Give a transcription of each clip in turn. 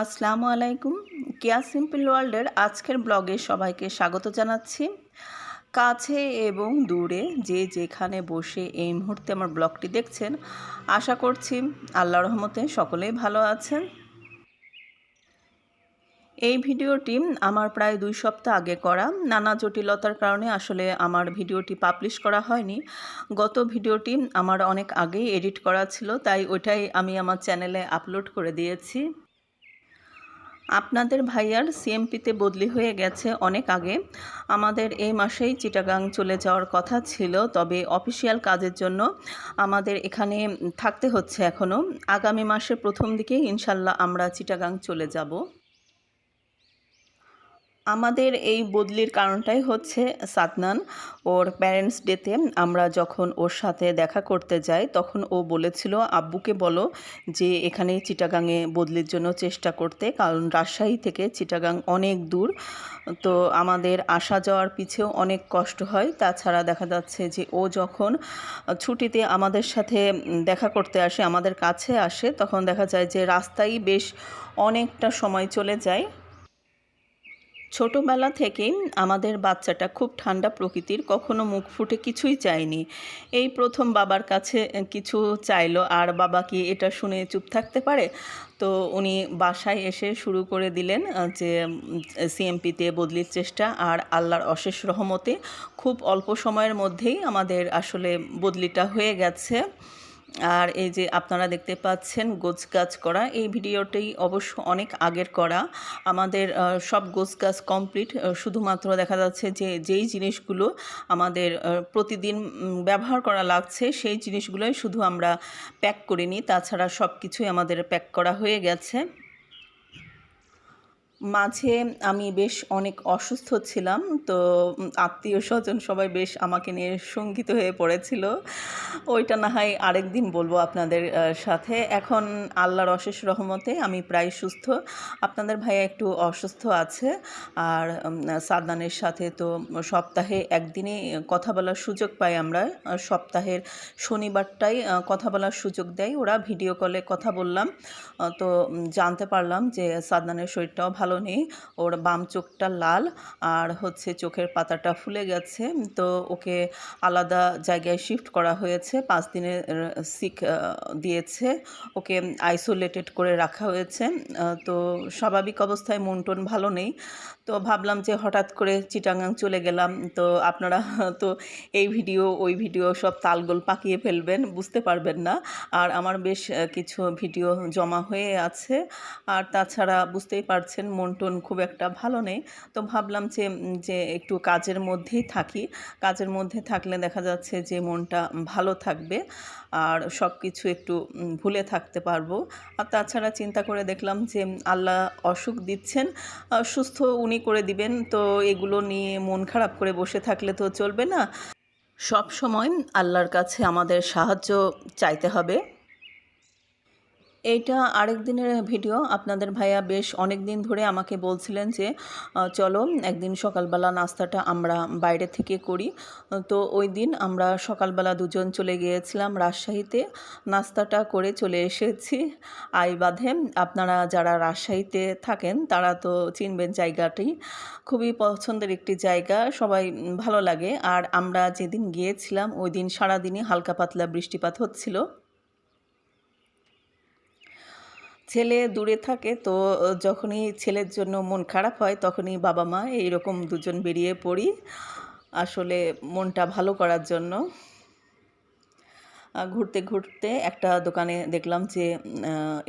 আসসালামু আলাইকুম। কেয়া সিম্পল ওয়ার্ল্ডের আজকের ব্লগে সবাইকে স্বাগত জানাচ্ছি। কাছে এবং দূরে যে যেখানে বসে এই মুহূর্তে আমার ব্লগটি দেখছেন, আশা করছি আল্লাহ রহমতে সকলেই ভালো আছেন। এই ভিডিওটি আমার প্রায় দুই সপ্তাহ আগে করা। নানা জটিলতার কারণে আসলে আমার ভিডিওটি পাবলিশ করা হয়নি। গত ভিডিওটি আমার অনেক আগেই এডিট করা ছিল, তাই ওইটাই আমি আমার চ্যানেলে আপলোড করে দিয়েছি। আপনাদের ভাইয়ার সিএমপিতে বদলি হয়ে গেছে অনেক আগে। আমাদের এই মাসেই চিটাগাং চলে যাওয়ার কথা ছিল, তবে অফিসিয়াল কাজের জন্য আমাদের এখানে থাকতে হচ্ছে এখনও আগামী মাসের প্রথম দিকে ইনশাল্লাহ আমরা চিটাগাং চলে যাব। আমাদের এই বদলির কারণটাই হচ্ছে সাদনান, ওর প্যারেন্টস ডেতে আমরা যখন ওর সাথে দেখা করতে যাই, তখন ও বলেছিল, আব্বুকে বলো যে এখানে চিটাগাংয়ে বদলির জন্য চেষ্টা করতে, কারণ রাজশাহী থেকে চিটাগাং অনেক দূর। তো আমাদের আসা যাওয়ার পিছেও অনেক কষ্ট হয়। তাছাড়া দেখা যাচ্ছে যে ও যখন ছুটিতে আমাদের সাথে দেখা করতে আসে, আমাদের কাছে আসে, তখন দেখা যায় যে রাস্তায় বেশ অনেকটা সময় চলে যায়। ছোটোবেলা থেকেই আমাদের বাচ্চাটা খুব ঠান্ডা প্রকৃতির, কখনো মুখ ফুটে কিছুই চায়নি। এই প্রথম বাবার কাছে কিছু চাইলো, আর বাবা কি এটা শুনে চুপ থাকতে পারে? তো উনি বাসায় এসে শুরু করে দিলেন যে সিএমপিতে বদলির চেষ্টা আর আল্লাহর অশেষ রহমতে খুব অল্প সময়ের মধ্যেই আমাদের আসলে বদলিটা হয়ে গেছে। আর এই যে আপনারা দেখতে পাচ্ছেন গোছ গাছ করা, এই ভিডিওটি অবশ্য অনেক আগের করা। আমাদের সব গোছ গাছ কমপ্লিট শুধুমাত্র দেখা যাচ্ছে যে, যেই জিনিসগুলো আমাদের প্রতিদিন ব্যবহার করা লাগছে, সেই জিনিসগুলোই শুধু আমরা প্যাক করিনি। তাছাড়া সব কিছুই আমাদের প্যাক করা হয়ে গেছে। মাঝে আমি বেশ অনেক অসুস্থ ছিলাম, তো আত্মীয় স্বজন সবাই বেশ আমাকে নিয়ে শঙ্কিত হয়ে পড়েছিল। ওইটা না হয় আরেক দিন বলব আপনাদের সাথে। এখন আল্লাহর অশেষ রহমতে আমি প্রায় সুস্থ। আপনাদের ভাইয়া একটু অসুস্থ আছে, আর সাদনানের সাথে তো সপ্তাহে একদিনে কথা বলার সুযোগ পাই আমরা। সপ্তাহের শনিবারটাই কথা বলার সুযোগ দেয়। ওরা ভিডিও কলে কথা বললাম তো জানতে পারলাম যে সাদনানের শরীরটাও ভালো ভালো নেই। ওর বাম চোখটা লাল আর হচ্ছে চোখের পাতাটা ফুলে গেছে। তো ওকে আলাদা জায়গায় শিফট করা হয়েছে। পাঁচ দিনের সিক দিয়েছে। ওকে আইসোলেটেড করে রাখা হয়েছে। তো স্বাভাবিক অবস্থায় মন টন ভালো নেই। তো ভাবলাম যে হঠাৎ করে চিটাগাং চলে গেলাম। তো আপনারা তো এই ভিডিও, ওই ভিডিও সব তালগোল পাকিয়ে ফেলবেন, বুঝতে পারবেন না। আর আমার বেশ কিছু ভিডিও জমা হয়ে আছে। আর তাছাড়া বুঝতেই পারছেন মন টন খুব একটা ভালো নেই। তো ভাবলাম যে যে একটু কাজের মধ্যেই থাকি। কাজের মধ্যে থাকলে দেখা যাচ্ছে যে মনটা ভালো থাকবে আর সব কিছু একটু ভুলে থাকতে পারব। আর তাছাড়া চিন্তা করে দেখলাম যে, আল্লাহ অসুখ দিচ্ছেন সুস্থ উনি করে দিবেন। তো এগুলো নিয়ে মন খারাপ করে বসে থাকলে তো চলবে না। সব সময় আল্লাহর কাছে আমাদের সাহায্য চাইতে হবে। এইটা আরেক দিনের ভিডিও। আপনাদের ভাইয়া বেশ অনেক দিন ধরে আমাকে বলছিলেন যে চলো একদিন সকালবেলা নাস্তাটা আমরা বাইরে থেকে করি। তো ওই দিন আমরা সকালবেলা দুজন চলে গিয়েছিলাম রাজশাহীতে। নাস্তাটা করে চলে এসেছি। আই বাঁধে, আপনারা যারা রাজশাহীতে থাকেন তারা তো চিনবেন জায়গাটি। খুবই পছন্দের একটি জায়গা, সবাই ভালো লাগে। আর আমরা যেদিন গিয়েছিলাম, ওই দিন সারাদিনই হালকা পাতলা বৃষ্টিপাত হচ্ছিল। ছেলে দূরে থাকে, তো যখনই ছেলের জন্য মন খারাপ হয়, তখনই বাবা মা এইরকম দুজন বেরিয়ে পড়ি আসলে মনটা ভালো করার জন্য। ঘুরতে ঘুরতে একটা দোকানে দেখলাম যে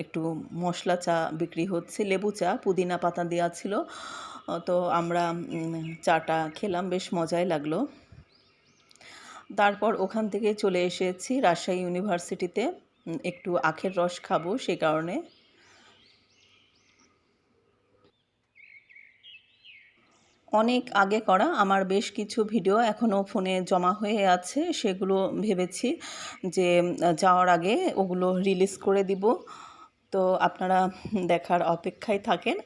একটু মশলা চা বিক্রি হচ্ছে, লেবু চা, পুদিনা পাতা দেওয়া ছিল। তো আমরা চাটা খেলাম, বেশ মজাই লাগল। তারপর ওখান থেকে চলে এসেছি রাজশাহী ইউনিভার্সিটিতে একটু আখের রস খাব সে কারণে। অনেক আগে করা, আমার বেশ কিছু ভিডিও এখনও ফোনে জমা হয়ে আছে, সেগুলো ভেবেছি যে যাওয়ার আগে ওগুলো রিলিজ করে দিব। তো আপনারা দেখার অপেক্ষায় থাকেন।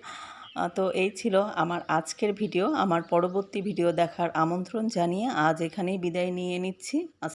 তো এই ছিল আমার আজকের ভিডিও। আমার পরবর্তী ভিডিও দেখার আমন্ত্রণ জানিয়ে আজ এখানেই বিদায় নিয়ে নিচ্ছি।